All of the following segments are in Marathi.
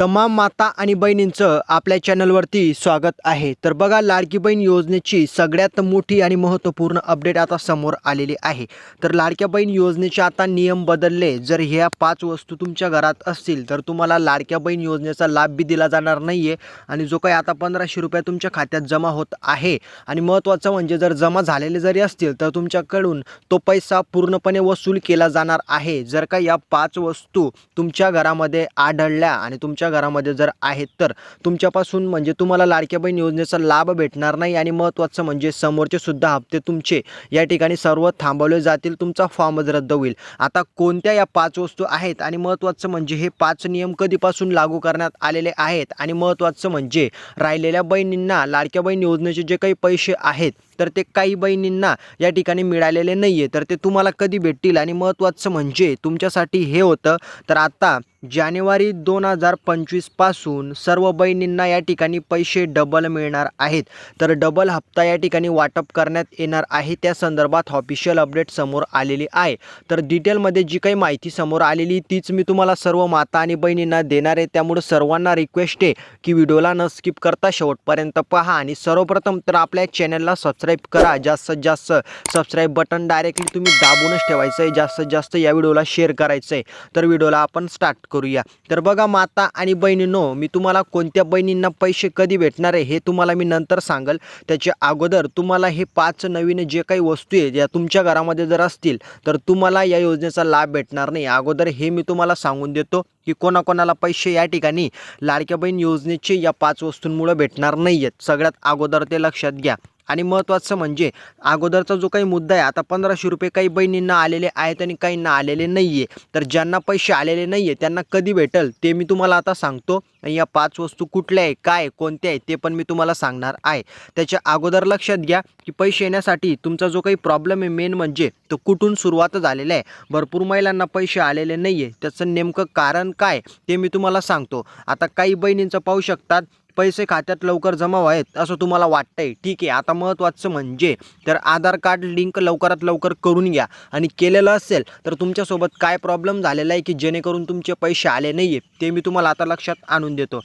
तमाम माता आणि बहिणींचं आपल्या चॅनलवरती स्वागत आहे. तर बघा लाडकी बहीण योजनेची सगळ्यात मोठी आणि महत्त्वपूर्ण अपडेट आता समोर आलेली आहे. तर लाडक्या बहीण योजनेचे आता नियम बदलले. जर ह्या पाच वस्तू तुमच्या घरात असतील तर तुम्हाला लाडक्या बहीण योजनेचा लाभ बी दिला जाणार नाही आहे आणि जो काही आता पंधराशे रुपये तुमच्या खात्यात जमा होत आहे. आणि महत्त्वाचं म्हणजे जर जमा झालेले जरी असतील तर तुमच्याकडून तो पैसा पूर्णपणे वसूल केला जाणार आहे. जर का या पाच वस्तू तुमच्या घरामध्ये आढळल्या आणि तुमच्या घरामध्ये जर आहेत तर तुमच्यापासून म्हणजे तुम्हाला लाडक्या बहीण योजनेचा लाभ भेटणार नाही आणि महत्त्वाचं म्हणजे समोरचे सुद्धा हप्ते तुमचे या ठिकाणी सर्व थांबवले जातील तुमचा फॉर्मच रद्द होईल. आता कोणत्या या पाच वस्तू आहेत आणि महत्त्वाचं म्हणजे हे पाच नियम कधीपासून लागू करण्यात आलेले आहेत आणि महत्त्वाचं म्हणजे राहिलेल्या बहिणींना लाडक्या बहीण योजनेचे जे काही पैसे आहेत तर ते काही बहिणींना या ठिकाणी मिळालेले नाही आहे तर ते तुम्हाला कधी भेटतील? आणि महत्त्वाचं म्हणजे तुमच्यासाठी हे होतं तर आता जानेवारी दोन हजार पंचवीसपासून सर्व बहिणींना या ठिकाणी पैसे डबल मिळणार आहेत. तर डबल हप्ता या ठिकाणी वाटप करण्यात येणार आहे. त्या संदर्भात ऑफिशियल अपडेट समोर आलेली आहे. तर डिटेलमध्ये जी काही माहिती समोर आलेली तीच मी तुम्हाला सर्व माता आणि बहिणींना देणार आहे. त्यामुळे सर्वांना रिक्वेस्ट आहे की व्हिडिओला न स्किप करता शेवटपर्यंत पहा. आणि सर्वप्रथम तर आपल्या चॅनलला सबस्क्राईब करा. जास्तीत जास्त सबस्क्राईब बटन डायरेक्टली तुम्ही दाबूनच ठेवायचं आहे जास्तीत जास्त या व्हिडिओला शेअर करायचं आहे तर व्हिडिओला आपण स्टार्ट करूया. तर बघा माता आणि बहिणींनो मी तुम्हाला कोणत्या बहिणींना पैसे कधी भेटणार आहे हे तुम्हाला मी नंतर सांगल. त्याच्या अगोदर तुम्हाला हे पाच नवीन जे काही वस्तू आहेत या तुमच्या घरामध्ये जर असतील तर तुम्हाला या योजनेचा लाभ भेटणार नाही. अगोदर हे मी तुम्हाला सांगून देतो की कोणाकोणाला पैसे या ठिकाणी लाडक्या बहीण योजनेचे या पाच वस्तूंमुळे भेटणार नाही आहेत सगळ्यात अगोदर ते लक्षात घ्या. आणि महत्त्वाचं म्हणजे अगोदरचा जो काही मुद्दा आहे आता पंधराशे रुपये काही बहिणींना आलेले आहेत आणि काहींना आलेले नाही आहे तर ज्यांना पैसे आलेले नाही आहे त्यांना कधी भेटेल ते मी तुम्हाला आता सांगतो. आणि या पाच वस्तू कुठल्या आहे काय कोणत्या आहे ते पण मी तुम्हाला सांगणार आहे. त्याच्या अगोदर लक्षात घ्या की पैसे येण्यासाठी तुमचा जो काही प्रॉब्लेम आहे मेन म्हणजे तो कुठून सुरुवात झालेला आहे. भरपूर महिलांना पैसे आलेले नाही आहे त्याचं नेमकं कारण काय ते मी तुम्हाला सांगतो. आता काही बहिणींचं पाहू शकतात पैसे खात्यात लवकर जमा व्हावेत असं तुम्हाला वाटतंय. ठीक आहे आता महत्त्वाचं म्हणजे तर आधार कार्ड लिंक लवकरात लवकर करून घ्या. आणि केलेलं असेल तर तुमच्यासोबत काय प्रॉब्लेम झालेला आहे की जेणेकरून तुमचे पैसे आले नाही आहे ते मी तुम्हाला आता लक्षात आणून देतो.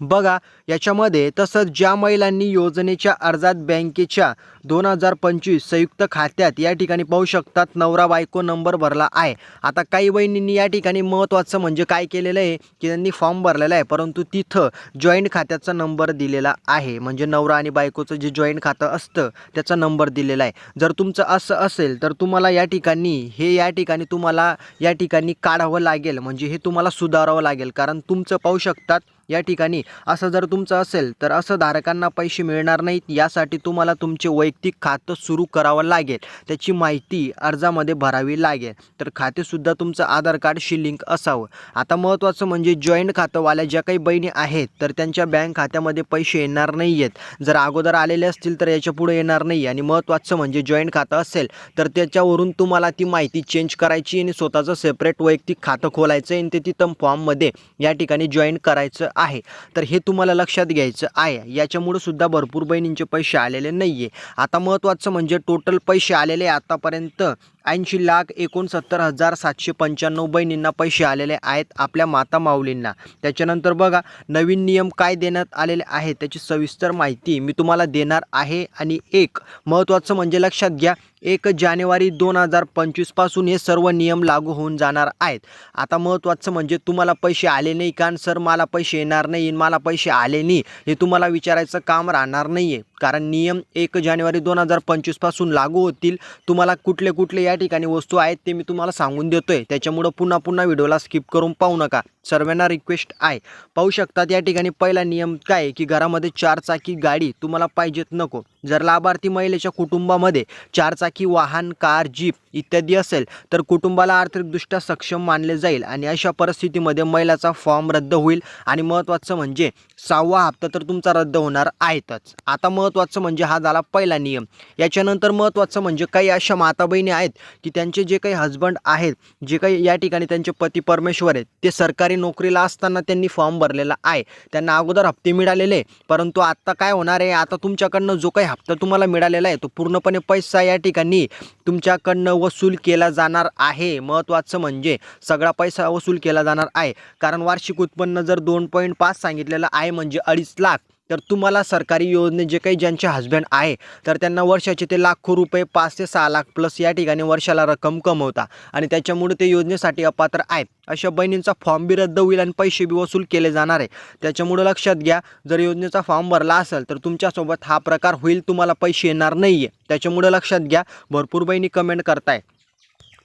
बघा याच्यामध्ये तसंच ज्या महिलांनी योजनेच्या अर्जात बँकेच्या दोन हजार पंचवीस संयुक्त खात्यात या ठिकाणी पाहू शकतात नवरा बायको नंबर भरला आहे. आता काही बहिणींनी या ठिकाणी महत्त्वाचं म्हणजे काय केलेलं आहे की त्यांनी फॉर्म भरलेला आहे परंतु तिथं जॉईंट खात्याचा नंबर दिलेला आहे. म्हणजे नवरा आणि बायकोचं जे जॉईंट खातं असतं त्याचा नंबर दिलेला आहे. जर तुमचं असं असेल तर तुम्हाला या ठिकाणी हे या ठिकाणी तुम्हाला या ठिकाणी काढावं लागेल. म्हणजे हे तुम्हाला सुधारावं लागेल. कारण तुमचं पाहू शकतात या ठिकाणी. असं जर तुमचं असेल तर असं धारकांना पैसे मिळणार नाहीत यासाठी तुम्हाला तुमचे वैयक्तिक खातं सुरू करावं लागेल. त्याची माहिती अर्जामध्ये भरावी लागेल. तर खातेसुद्धा तुमचं आधार कार्डशी लिंक असावं. आता महत्त्वाचं म्हणजे जॉईंट खातंवाल्या ज्या काही बहिणी आहेत तर त्यांच्या बँक खात्यामध्ये पैसे येणार नाही आहेत जर अगोदर आलेले असतील तर याच्यापुढे येणार नाही. आणि महत्त्वाचं म्हणजे जॉईंट खातं असेल तर त्याच्यावरून तुम्हाला ती माहिती चेंज करायची आणि स्वतःचं सेपरेट वैयक्तिक खातं खोलायचं आणि ते तिथं फॉर्ममध्ये या ठिकाणी जॉईन करायचं आहे. तर हे तुम्हाला लक्षात घ्यायचं आहे. याच्यामुळं सुद्धा भरपूर बहिणींचे पैसे आलेले नाही आहे आता महत्त्वाचं म्हणजे टोटल पैसे आलेले आतापर्यंत ऐंशी लाख एकोणसत्तर हजार सातशे पंच्याण्णव बहिणींना पैसे आलेले आहेत आपल्या माता माऊलींना. त्याच्यानंतर बघा नवीन नियम काय देण्यात आलेले आहेत त्याची सविस्तर माहिती मी तुम्हाला देणार आहे. आणि एक महत्त्वाचं म्हणजे लक्षात घ्या एक जानेवारी दोन हजार पंचवीसपासून हे सर्व नियम लागू होऊन जाणार आहेत. आता महत्त्वाचं म्हणजे तुम्हाला पैसे आले नाही कारण सर मला पैसे येणार नाही मला पैसे आले नाही. हे तुम्हाला विचारायचं काम राहणार नाही आहे कारण नियम एक जानेवारी दोन हजार पंचवीसपासून लागू होतील. तुम्हाला कुठले कुठले या ठिकाणी वस्तू आहेत ते मी तुम्हाला सांगून देतो आहे त्याच्यामुळं पुन्हा पुन्हा व्हिडिओला स्किप करून पाहू नका. सर्वांना रिक्वेस्ट आहे. पाहू शकतात या ठिकाणी पहिला नियम काय आहे की घरामध्ये चारचाकी गाडी तुम्हाला पाहिजेत नको. जर लाभार्थी महिलेच्या कुटुंबामध्ये चारचाकी वाहन कार जीप इत्यादी असेल तर कुटुंबाला आर्थिकदृष्ट्या सक्षम मानले जाईल आणि अशा परिस्थितीमध्ये महिलाचा फॉर्म रद्द होईल. आणि महत्त्वाचं म्हणजे सहावा हप्ता तर तुमचा रद्द होणार आहेतच. आता महत्त्वाचं म्हणजे हा झाला पहिला नियम. याच्यानंतर महत्त्वाचं म्हणजे काही अशा माता बहिणी आहेत की त्यांचे जे काही हजबंड आहेत जे काही या ठिकाणी त्यांचे पती परमेश्वर आहेत ते सरकारी सरकारी नोकरीला असताना त्यांनी फॉर्म भरलेला आहे. त्यांना अगोदर हप्ते मिळालेले. परंतु आत्ता काय होणार आहे? आता तुमच्याकडनं जो काही हप्ता तुम्हाला मिळालेला आहे तो पूर्णपणे पैसा या ठिकाणी तुमच्याकडनं वसूल केला जाणार आहे. महत्त्वाचं म्हणजे सगळा पैसा वसूल केला जाणार आहे. कारण वार्षिक उत्पन्न जर दोन पॉईंट पाच सांगितलेलं आहे म्हणजे अडीच लाख तर तुम्हाला सरकारी योजने जे काही ज्यांचे हस्बँड आहे तर त्यांना वर्षाचे ते लाखो रुपये पाच ते सहा लाख प्लस या ठिकाणी वर्षाला रक्कम कमवता. आणि त्याच्यामुळे ते योजनेसाठी अपात्र आहेत. अशा बहिणींचा फॉर्म बी रद्द होईल आणि पैसे बी वसूल केले जाणार आहे. त्याच्यामुळं लक्षात घ्या जर योजनेचा फॉर्म भरला असेल तर तुमच्यासोबत हा प्रकार होईल तुम्हाला पैसे येणार नाही आहे त्याच्यामुळं लक्षात घ्या भरपूर बहिणी कमेंट करताय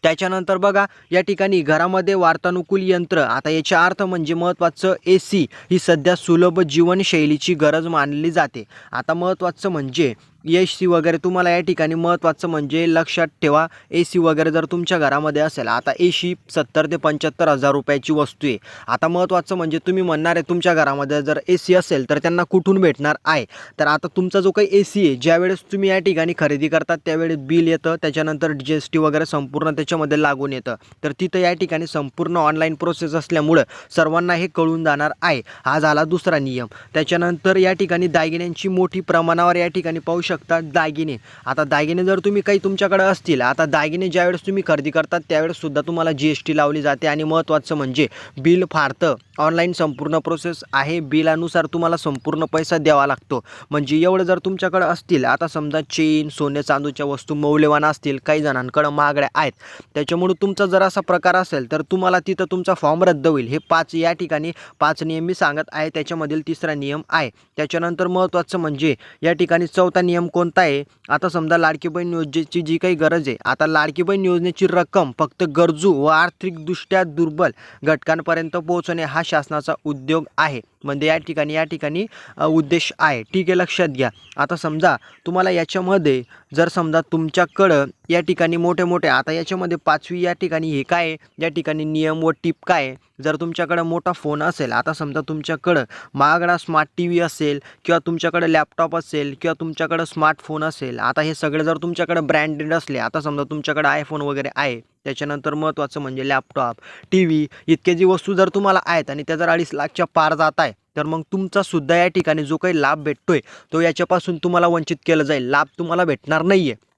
त्याच्यानंतर बघा या ठिकाणी घरामध्ये वार्तानुकूल यंत्र. आता याचा अर्थ म्हणजे महत्त्वाचं ए सी ही सध्या सुलभ जीवनशैलीची गरज मानली जाते. आता महत्त्वाचं म्हणजे ए सी वगैरे तुम्हाला या ठिकाणी महत्त्वाचं म्हणजे लक्षात ठेवा. ए सी वगैरे जर तुमच्या घरामध्ये असेल आता ए सी सत्तर ते पंच्याहत्तर हजार रुपयाची वस्तू आहे. आता महत्त्वाचं म्हणजे तुम्ही म्हणणार आहे तुमच्या घरामध्ये जर ए सी असेल तर त्यांना कुठून भेटणार आहे? तर आता तुमचा जो काही ए सी आहे ज्यावेळेस तुम्ही या ठिकाणी खरेदी करतात त्यावेळेस बिल येतं त्याच्यानंतर जी एस टी वगैरे संपूर्ण त्याच्यामध्ये लागून येतं. तर तिथं या ठिकाणी संपूर्ण ऑनलाईन प्रोसेस असल्यामुळं सर्वांना हे कळून जाणार आहे. हा झाला दुसरा नियम. त्याच्यानंतर या ठिकाणी दागिन्यांची मोठी प्रमाणावर या ठिकाणी पाऊस शकता दागिने. आता दागिने जर तुम्ही काही तुमच्याकडे असतील आता दागिने ज्यावेळेस तुम्ही खरेदी करतात त्यावेळेससुद्धा तुम्हाला जी एस टी लावली जाते. आणि महत्त्वाचं म्हणजे बिल फारतं ऑनलाईन संपूर्ण प्रोसेस आहे. बिलानुसार तुम्हाला संपूर्ण पैसा द्यावा लागतो. म्हणजे एवढं जर तुमच्याकडं असतील आता समजा चेन सोने चांदूच्या वस्तू मौल्यवान असतील काही जणांकडं महागड्या आहेत त्याच्यामुळे तुमचा जर असा प्रकार असेल तर तुम्हाला तिथं तुमचा फॉर्म रद्द होईल. हे पाच या ठिकाणी पाच नियम मी सांगत आहे. त्याच्यामधील तिसरा नियम आहे. त्याच्यानंतर महत्त्वाचं म्हणजे या ठिकाणी चौथा नियम कोणता आहे? आता समजा लाडकी बहीण योजनेची जी काही गरज आहे आता लाडकी बहीण योजनेची रक्कम फक्त गरजू व आर्थिकदृष्ट्या दुर्बल घटकांपर्यंत पोहोचणे हा शासनाचा उद्योग आहे. म्हणजे या ठिकाणी या ठिकाणी उद्देश आहे. ठीक आहे लक्षात घ्या. आता समजा तुम्हाला याच्यामध्ये जर समजा तुमच्याकडं या ठिकाणी मोठे मोठे आता याच्यामध्ये पाचवी या ठिकाणी हे काय आहे? या ठिकाणी नियम व टिप काय आहे? जर तुमच्याकडं मोठा फोन असेल आता समजा तुमच्याकडं महागडा स्मार्ट टी व्ही असेल किंवा तुमच्याकडं लॅपटॉप असेल किंवा तुमच्याकडं स्मार्टफोन असेल आता हे सगळे जर तुमच्याकडं ब्रँडेड असले आता समजा तुमच्याकडं आयफोन वगैरे आहे त्याच्यानंतर महत्त्वाचं म्हणजे लॅपटॉप टी व्ही इतके जी वस्तू जर तुम्हाला आहेत आणि त्या जर अडीच लाखच्या पार जात आहे तर मग तुमचा सुद्धा या ठिकाणी जो काही लाभ भेटतोय तो याच्यापासून तुम्हाला वंचित केलं जाईल लाभ तुम्हाला भेटणार नाही आहे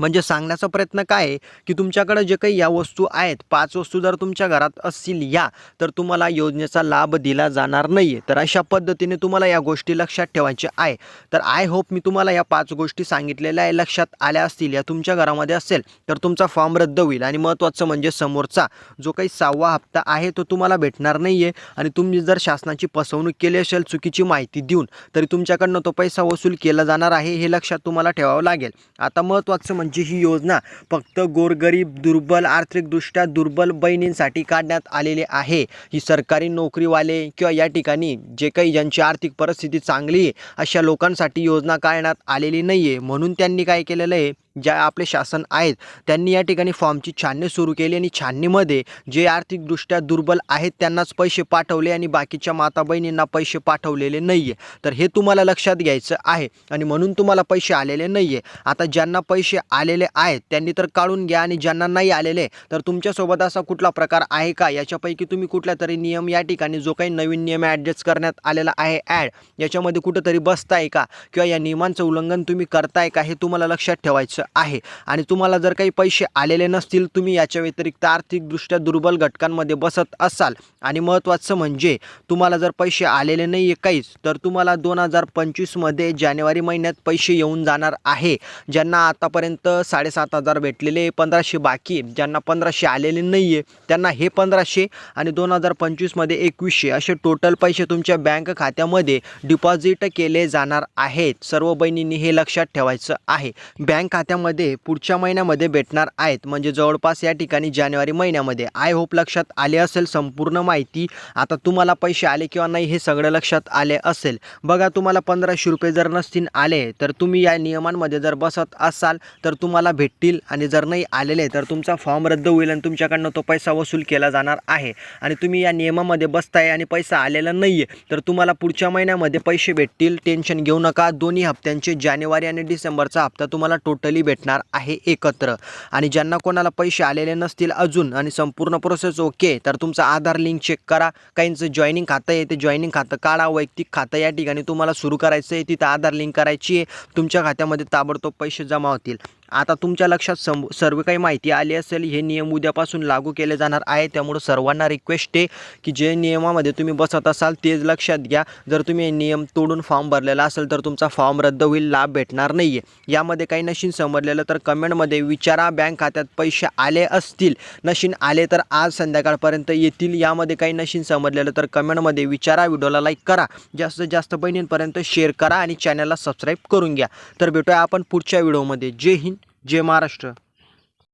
म्हणजे सांगण्याचा प्रयत्न काय आहे? की तुमच्याकडं जे काही या वस्तू आहेत पाच वस्तू जर तुमच्या घरात असतील या तर तुम्हाला योजनेचा लाभ दिला जाणार नाही आहे तर अशा पद्धतीने तुम्हाला या गोष्टी लक्षात ठेवायच्या आहे. तर आय होप मी तुम्हाला या पाच गोष्टी सांगितलेल्या आहे लक्षात आल्या असतील या तुमच्या घरामध्ये असेल तर तुमचा फॉर्म रद्द होईल. आणि महत्त्वाचं म्हणजे समोरचा जो काही सहावा हप्ता आहे तो तुम्हाला भेटणार नाही आहे आणि तुम्ही जर शासनाची फसवणूक केली असेल चुकीची माहिती देऊन तरी तुमच्याकडनं तो पैसा वसूल केला जाणार आहे हे लक्षात तुम्हाला ठेवावं लागेल. आता महत्त्वाचं म्हणजे ही योजना फक्त गोरगरीब दुर्बल आर्थिकदृष्ट्या दुर्बल बहिणींसाठी काढण्यात आलेली आहे. ही सरकारी नोकरीवाले किंवा या ठिकाणी जे काही ज्यांची आर्थिक परिस्थिती चांगली आहे अशा लोकांसाठी योजना काढण्यात आलेली नाही आहे म्हणून त्यांनी काय केलेलं आहे ज्या आपले शासन आहेत त्यांनी या ठिकाणी फॉर्मची छाननी सुरू केली आणि छाननीमध्ये जे आर्थिकदृष्ट्या दुर्बल आहेत त्यांनाच पैसे पाठवले आणि बाकीच्या माता बहिणींना पैसे पाठवलेले नाही आहे तर हे तुम्हाला लक्षात घ्यायचं आहे आणि म्हणून तुम्हाला पैसे आलेले नाही आहे आता ज्यांना पैसे आलेले आहेत त्यांनी तर काढून घ्या आणि ज्यांना नाही आलेले तर तुमच्यासोबत असा कुठला प्रकार आहे का? याच्यापैकी तुम्ही कुठल्या तरी नियम या ठिकाणी जो काही नवीन नियम ॲडजस्ट करण्यात आलेला आहे ॲड याच्यामध्ये कुठंतरी बसताय का? किंवा या नियमांचं उल्लंघन तुम्ही करताय का? हे तुम्हाला लक्षात ठेवायचं आहे. आणि तुम्हाला जर काही पैसे आलेले नसतील तुम्ही याच्या व्यतिरिक्त आर्थिकदृष्ट्या दुर्बल घटकांमध्ये बसत असाल. आणि महत्त्वाचं म्हणजे तुम्हाला जर पैसे आलेले नाही आहे काहीच तर तुम्हाला दोन हजार पंचवीसमध्ये जानेवारी महिन्यात पैसे येऊन जाणार आहे. ज्यांना आतापर्यंत साडेसात हजार भेटलेले पंधराशे बाकी आहे, ज्यांना पंधराशे आलेले नाही आहे त्यांना हे पंधराशे आणि दोन हजार पंचवीसमध्ये एकवीसशे असे टोटल पैसे तुमच्या बँक खात्यामध्ये डिपॉझिट केले जाणार आहेत. सर्व बहिणींनी हे लक्षात ठेवायचं आहे. बँक खात्यामध्ये पुढच्या महिन्यामध्ये भेटणार आहेत. म्हणजे जवळपास या ठिकाणी जानेवारी महिन्यामध्ये. आय होप लक्षात आले असेल संपूर्ण माहिती. आता तुम्हाला पैसे आले किंवा नाही हे सगळं लक्षात आले असेल. बघा तुम्हाला पंधराशे रुपये जर नसतील आले तर तुम्ही या नियमांमध्ये जर बसत असाल तर तुम्हाला भेटतील. आणि जर नाही आलेले तर तुमचा फॉर्म रद्द होईल आणि तुमच्याकडनं तो पैसा वसूल केला जाणार आहे. आणि तुम्ही या नियमामध्ये बसताय आणि पैसा आलेला नाही आहे तर तुम्हाला पुढच्या महिन्यामध्ये पैसे भेटतील. टेन्शन घेऊ नका. दोन्ही हप्त्यांचे जानेवारी आणि डिसेंबरचा हप्ता तुम्हाला टोटली मंथली भेटणार आहे एकत्र. आणि ज्यांना कोणाला पैसे आलेले नसतील अजून आणि संपूर्ण प्रोसेस ओके तर तुमचं आधार लिंक चेक करा. काहींचं जॉईनिंग खातं आहे ते जॉईनिंग खातं काढा. वैयक्तिक खातं या ठिकाणी तुम्हाला सुरू करायचं आहे तिथं आधार लिंक करायची आहे. तुमच्या खात्यामध्ये ताबडतोब पैसे जमा होतील. आता तुमच्या लक्षात सम सर्व काही माहिती आली असेल हे नियम उद्यापासून लागू केले जाणार आहे. त्यामुळं सर्वांना रिक्वेस्ट आहे की जे नियमामध्ये तुम्ही बसत असाल तेच लक्षात घ्या. जर तुम्ही हे नियम तोडून फॉर्म भरलेला असेल तर तुमचा फॉर्म रद्द होईल लाभ भेटणार नाही आहे यामध्ये काही नशीन समजलेलं तर कमेंटमध्ये विचारा. बँक खात्यात पैसे आले असतील नशीन आले तर आज संध्याकाळपर्यंत येतील. यामध्ये काही नशीन समजलेलं तर कमेंटमध्ये विचारा. व्हिडिओला लाईक करा. जास्तीत जास्त बहिणींपर्यंत शेअर करा आणि चॅनलला सबस्क्राईब करून घ्या. तर भेटूया आपण पुढच्या व्हिडिओमध्ये. जय हिंद. जय महाराष्ट्र.